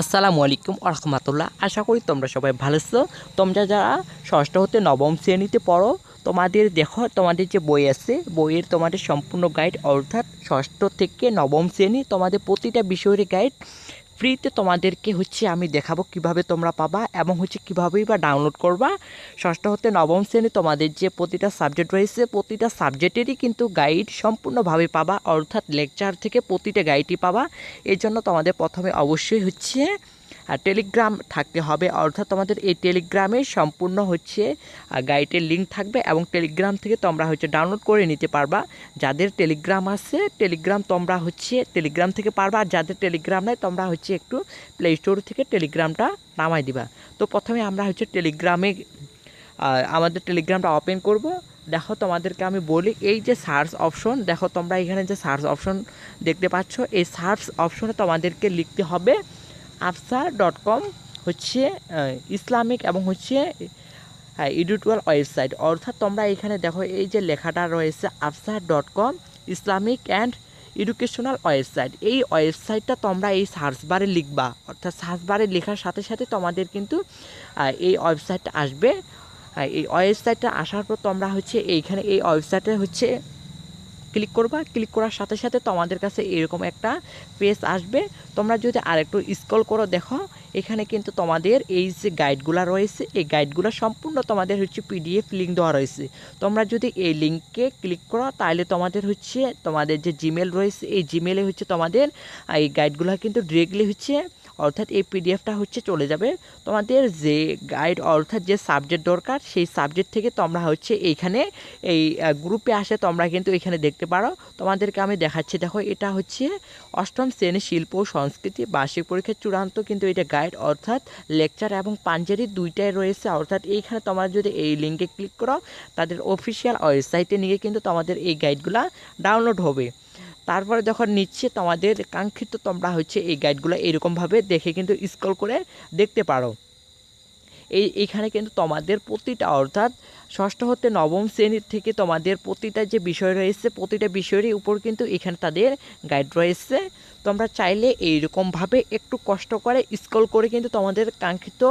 আসসালামু আলাইকুম আরহামাতুল্লাহ আশা করি তোমরা সবাই ভালো আছো। তোমরা যারা ষষ্ঠ হতে নবম শ্রেণীতে পড়ো, তোমাদের দেখো, তোমাদের যে বই আছে, বইয়ের তোমাদের সম্পূর্ণ গাইড অর্থাৎ ষষ্ঠ থেকে নবম শ্রেণি তোমাদের প্রতিটা বিষয়ের গাইড ফ্রিতে তোমাদেরকে হচ্ছে আমি দেখাবো কীভাবে তোমরা পাবা এবং হচ্ছে কীভাবেই বা ডাউনলোড করবা। ষষ্ঠ হতে নবম শ্রেণি তোমাদের যে প্রতিটা সাবজেক্ট রয়েছে, প্রতিটা সাবজেক্টেরই কিন্তু গাইড সম্পূর্ণভাবে পাবা। অর্থাৎ লেকচার থেকে প্রতিটা গাইডই পাবা। এর জন্য তোমাদের প্রথমে অবশ্যই হচ্ছে টেলিগ্রাম থাকতে হবে। অর্থাৎ তোমাদের এই টেলিগ্রামে সম্পূর্ণ হচ্ছে গাইডের লিঙ্ক থাকবে এবং টেলিগ্রাম থেকে তোমরা হচ্ছে ডাউনলোড করে নিতে পারবা। যাদের টেলিগ্রাম আছে টেলিগ্রাম তোমরা হচ্ছে টেলিগ্রাম থেকে পারবা। আর যাদের টেলিগ্রাম নেই, তোমরা হচ্ছে একটু প্লে স্টোর থেকে টেলিগ্রামটা নামাই দিবা। তো প্রথমে আমরা হচ্ছে টেলিগ্রামে আমাদের টেলিগ্রামটা ওপেন করব। দেখো তোমাদেরকে আমি বলি, এই যে সার্চ অপশন দেখো তোমরা এখানে যে সার্চ অপশন দেখতে পাচ্ছ, এই সার্চ অপশনে তোমাদেরকে লিখতে হবে আফসার ডট কম হচ্ছে ইসলামিক এবং হচ্ছে ইডিটুয়াল ওয়েবসাইট। অর্থাৎ তোমরা এখানে দেখো, এই যে লেখাটা রয়েছে, Afsar dot com, Islamic and educational website. এই ওয়েবসাইটটা তোমরা এই সার্চ বারে লিখবা। অর্থাৎ সার্চ বারে লেখার সাথে সাথে তোমাদের কিন্তু এই ওয়েবসাইটটা আসবে। এই ওয়েবসাইটটা আসার পর তোমরা হচ্ছে এইখানে, এই ওয়েবসাইটে হচ্ছে ক্লিক করবা ক্লিক করার সাথে সাথে তোমাদের কাছে এরকম একটা পেজ আসবে। তোমরা যদি আরেকটু স্ক্রল করো, দেখো, এখানে কিন্তু তোমাদের এই যে গাইডগুলো রয়েছে, এই গাইডগুলো সম্পূর্ণ তোমাদের হচ্ছে পিডিএফ লিঙ্ক দেওয়া রয়েছে। তোমরা যদি এই লিঙ্কে ক্লিক করো তাহলে তোমাদের হচ্ছে, তোমাদের যে জিমেল রয়েছে, এই জিমেলে হচ্ছে তোমাদের এই গাইডগুলো কিন্তু ডিরেক্টলি হচ্ছে অর্থাৎ এই পিডিএফটা হচ্ছে চলে যাবে। তোমাদের যে গাইড অর্থাৎ যে সাবজেক্ট দরকার, সেই সাবজেক্ট থেকে তোমরা হচ্ছে এইখানে এই গ্রুপে আসে, তোমরা কিন্তু এখানে দেখতে পারো। তোমাদেরকে আমি দেখাচ্ছি, দেখো, এটা হচ্ছে অষ্টম শ্রেণি শিল্প সংস্কৃতি, বার্ষিক পরীক্ষার চূড়ান্ত কিন্তু এটা গাইড অর্থাৎ লেকচার এবং পাঞ্জারি দুইটাই রয়েছে। অর্থাৎ এইখানে তোমরা যদি এই লিঙ্কে ক্লিক করো, তাদের অফিসিয়াল ওয়েবসাইটে নিয়ে কিন্তু তোমাদের এই গাইডগুলা ডাউনলোড হবে। তারপরে যখন নিচ্ছে তোমাদের কাঙ্ক্ষিত তোমরা হচ্ছে এই গাইডগুলো এরকমভাবে দেখে কিন্তু স্ক্রল করে দেখতে পারো। এই, এইখানে কিন্তু তোমাদের প্রতিটা অর্থাৎ ষষ্ঠ হতে নবম শ্রেণির থেকে তোমাদের প্রতিটা যে বিষয় রয়েছে, প্রতিটা বিষয়েরই উপর কিন্তু এখানে তাদের গাইড রয়েছে। তোমরা চাইলে এইরকমভাবে একটু কষ্ট করে স্ক্রল করে কিন্তু তোমাদের কাঙ্ক্ষিত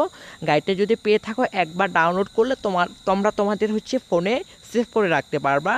গাইডটা যদি পেয়ে থাকো, একবার ডাউনলোড করলে তোমার, তোমরা তোমাদের হচ্ছে ফোনে সেভ করে রাখতে পারবা।